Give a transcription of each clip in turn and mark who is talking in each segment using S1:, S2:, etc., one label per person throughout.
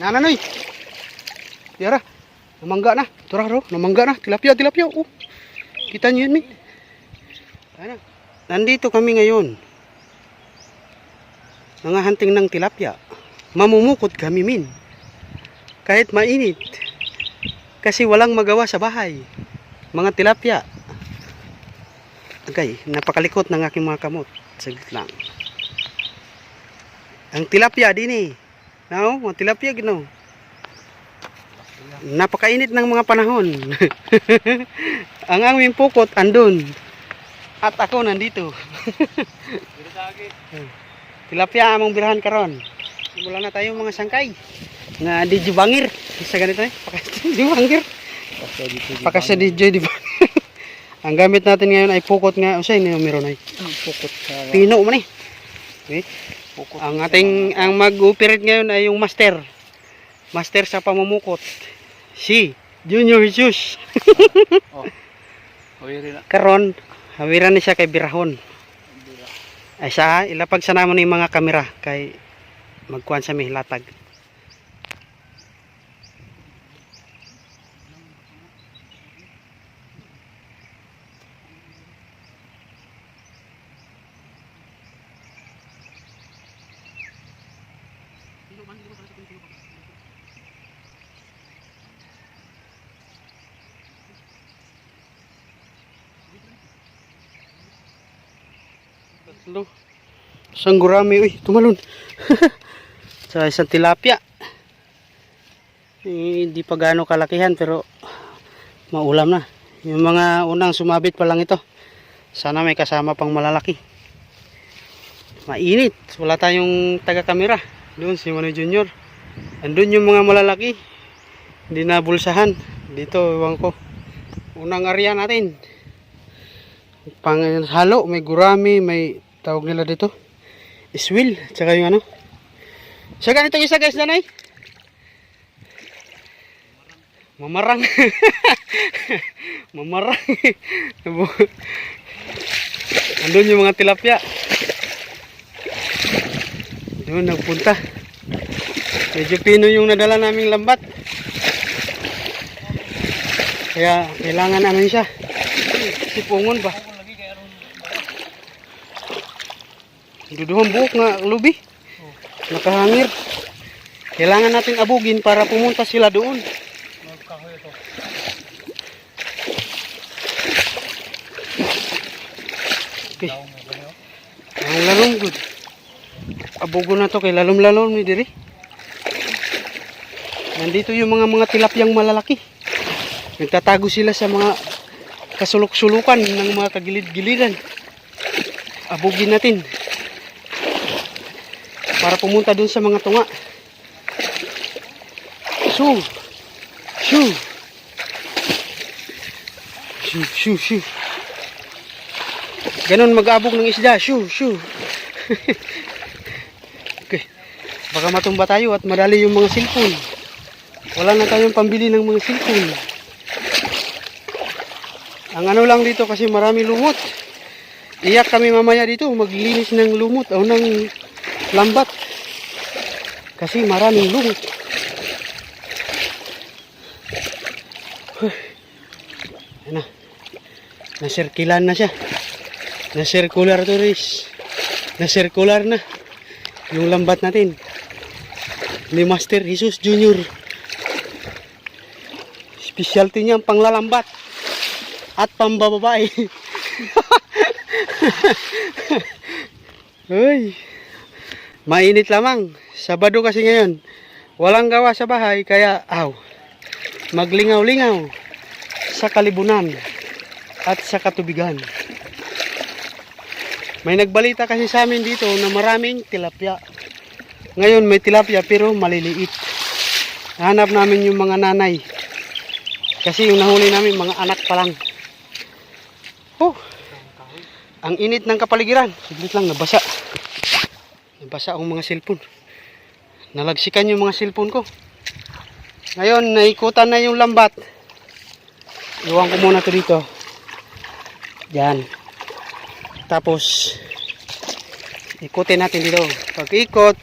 S1: Nananoy. Tira. Namangga na. Tura ro. Namangga na. Tilapia, tilapia. Oh. Kita niyo yun, min. Ano? Nandito kami ngayon. Nangahanting ng tilapia. Mamumukot kami, min. Kahit mainit. Kasi walang magawa sa bahay. Mga tilapia. Okay, napakalikot ng aking mga kamot. Saglit lang. Ang tilapia din eh. No, mga tilapia gino. Napakainit ng mga panahon. Ang aming pukot andun. At ako nandito. tilapia among birahan karon. Simula na tayo mga sangkay. Nga di jubangir. Sa ganito eh. Pakas di jubangir. Pakas sa di di Ang gamit natin ngayon ay pukot nga. Usay na meron ay.
S2: Pukot sa
S1: Pino man eh. Okay.
S2: Pukot.
S1: Ang ating ang mag-operate ngayon ay yung master. Master sa pamumukot. Si Junior Jesus.
S2: Oh. Na.
S1: Karon, hawiran ni siya kay Birahon. Ay sa ilapag sa namon ni mga kamera kay magkuhan sa mihilatag. Tatlo. Isang gurami, uy, tumalon. sa isang tilapia. Eh, Hindi pa gaano kalakihan pero maulam na. Yung mga unang sumabit pa lang ito. Sana may kasama pang malalaki. Mainit. Wala tayong taga-kamera. Doon si Manoy Junior. Andun yung mga malalaki. Hindi na bulsahan. Dito, iwan ko. Unang area natin pang halo, may gurami, may tawag nila dito. Iswil, tsaka yung ano. Sa ganito isa guys, nanay. Mamarang. Mamarang. Andun yung mga tilapia. Doon nagpunta. Medyo pino yung nadala naming lambat. Kaya kailangan ano siya. Sipungon ba? Duduhang buhok nga lubi. Nakahangir. Kailangan natin abugin para pumunta sila doon. Okay.
S2: Yun?
S1: Ang lalong good. Abugo na to kay lalom-lalom ni diri. Nandito yung mga mga tilapyang malalaki. Nagtatago sila sa mga kasulok-sulukan ng mga kagilid-gilidan. Abugin natin. Para pumunta dun sa mga tunga. Shoo! Shoo! Shoo, shoo, shoo. Ganon mag-abog ng isda. Shoo, shoo. Baka matumba tayo at madali yung mga cellphone. Wala na tayong pambili ng mga cellphone. Ang ano lang dito kasi marami lumot. Iyak kami mamaya dito maglinis ng lumot o ng lambat. Kasi maraming lumot. Ayan na. Nasirkilan na siya. Na-circular to Riz. Na-circular na. Yung lambat natin. Ni Master Jesus Junior. Specialty niya ang panglalambat. At pambababae. Uy. Mainit lamang. Sabado kasi ngayon. Walang gawa sa bahay kaya aw. Maglingaw-lingaw sa kalibunan at sa katubigan. May nagbalita kasi sa amin dito na maraming tilapia. Ngayon may tilapia pero maliliit. Hanap namin yung mga nanay. Kasi yung nahuli namin mga anak pa lang. Oh, ang init ng kapaligiran. Saglit lang, nabasa. Nabasa ang mga cellphone. Nalagsikan yung mga cellphone ko. Ngayon, naikutan na yung lambat. Iwan ko muna to dito. Yan. Tapos, ikutin natin dito. Pag ikot,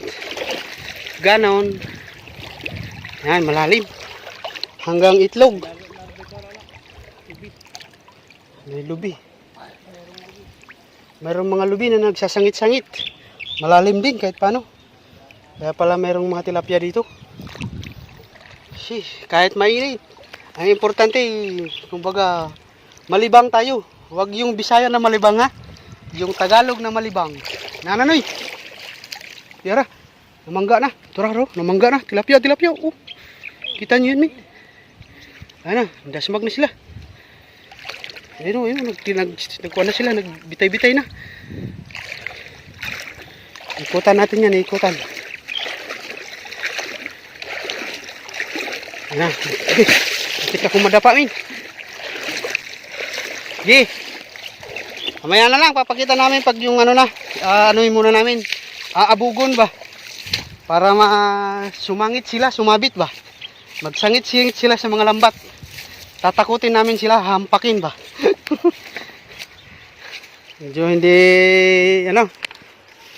S1: ganon, Yan, malalim. Hanggang itlog. May lubi. Mayroong mga lubi na nagsasangit-sangit. Malalim din kahit paano. Kaya pala mayroong mga tilapia dito. Sheesh, kahit mainit. Ang importante, kumbaga, malibang tayo. Huwag yung Bisaya na malibang ha. Yung Tagalog na malibang. Nananoy. Yara. Namangga na. Tura ro. Namangga na. Tilapia, tilapia. Oh. Kita nyo yun, min. Ano, dasmag na sila. Ayun, ayun, nag, nag, nagkuha na sila, nagbitay-bitay na. Ikutan natin yan, ikutan. Ayan na. Bakit ako madapa, min? Sige. Mamaya na lang, papakita namin pag yung ano na, ah, anuin muna namin. Aabugon ba? Para ma sumangit sila, sumabit ba? Magsangit-singit sila sa mga lambat. Tatakutin namin sila, hampakin ba? Medyo hindi, ano,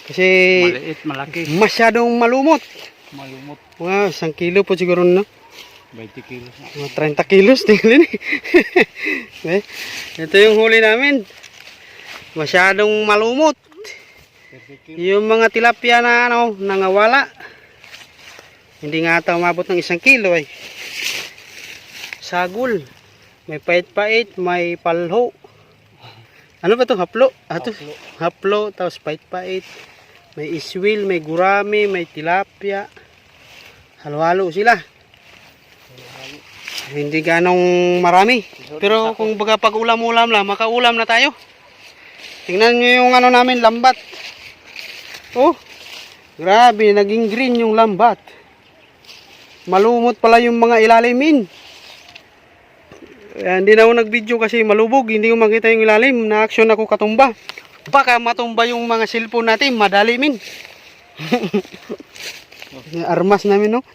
S1: kasi
S2: Maliit, malaki.
S1: masyadong malumot.
S2: Malumot.
S1: Mga isang kilo po siguro, no?
S2: 20 kilos.
S1: Mga 30 kilos, tingnan eh. Ito yung huli namin. Masyadong malumot.
S2: 30 kilos.
S1: Yung mga tilapia na ano, nangawala. Hindi nga ata umabot ng isang kilo eh. Sagul. May pait-pait, may palho. Ano ba to Haplo? Ah, to,
S2: Haplo.
S1: haplo, tapos pait-pait. May iswil, may gurami, may tilapia. Halo-halo sila. Hindi ganong marami. Pero kung baga pag ulam-ulam lang, makaulam na tayo. Tingnan nyo yung ano namin, lambat. Oh, grabe, naging green yung lambat. Malumot pala yung mga ilalimin. Eh, hindi na ako nag-video kasi malubog, hindi ko makita yung ilalim. Na-action ako katumba. Baka matumba yung mga cellphone natin, madali min. Armas namin, no?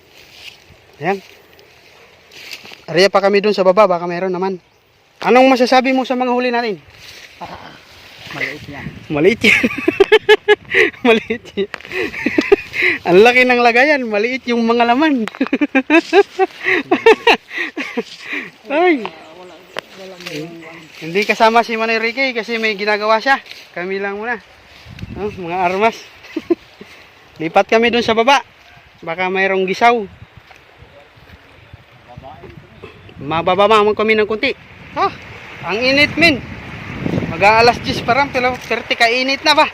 S1: Ayan. Ariya pa kami dun sa baba, baka meron naman. Anong masasabi mo sa mga huli natin?
S2: Maliit yan.
S1: Maliit yan. maliit yan. Ang laki ng lagayan, maliit yung mga laman. Ay. Hindi kasama si Manay Ricky kasi may ginagawa siya. Kami lang muna. Oh, mga armas. Lipat kami dun sa baba. Baka mayroong gisaw. Mabababa mo kami ng kunti. Oh, ang init min. Mag-aalas 10 pa rin, pero 30 kainit na ba?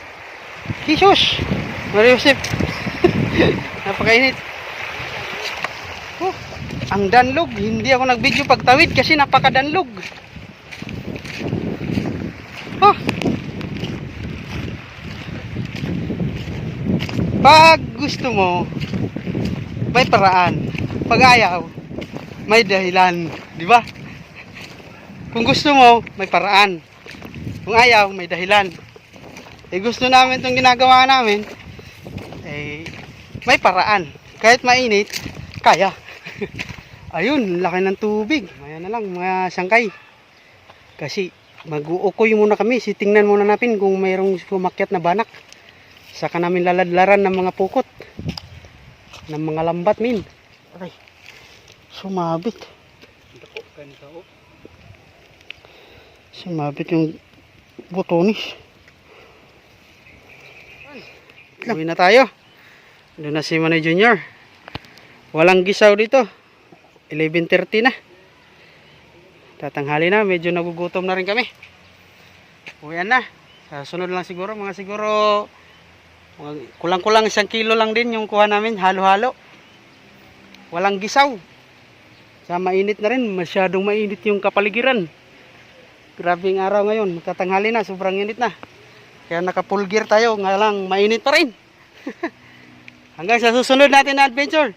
S1: Jesus! Maria Josep. Napakainit. Oh, ang danlog. Hindi ako nag-video pagtawid kasi napakadanlog. Oh. Pag gusto mo, may paraan. Pag ayaw, may dahilan. Di ba? Kung gusto mo, may paraan. Kung ayaw, may dahilan. Eh gusto namin itong ginagawa namin, eh may paraan. Kahit mainit, kaya. Ayun, laki ng tubig. Maya na lang, mga sangkay. Kasi mag-uukoy muna kami. Sitingnan muna natin kung mayroong sumakyat na banak. Saka namin laladlaran ng mga pukot. Ng mga lambat, min. Aray, sumabit. Sumabit yung butonis. Uwi na tayo. Doon na si Manay Junior. Walang gisaw dito. 11.30 na. Tatanghali na. Medyo nagugutom na rin kami. Uwian na. Sa sunod lang siguro. Mga siguro kulang-kulang isang kilo lang din yung kuha namin. Halo-halo. Walang gisaw. Sa mainit na rin. Masyadong mainit yung kapaligiran. Grabing araw ngayon. Tatanghali na. Sobrang init na. Kaya naka full gear tayo. Nga lang mainit pa rin. Hanggang sa susunod natin na adventure.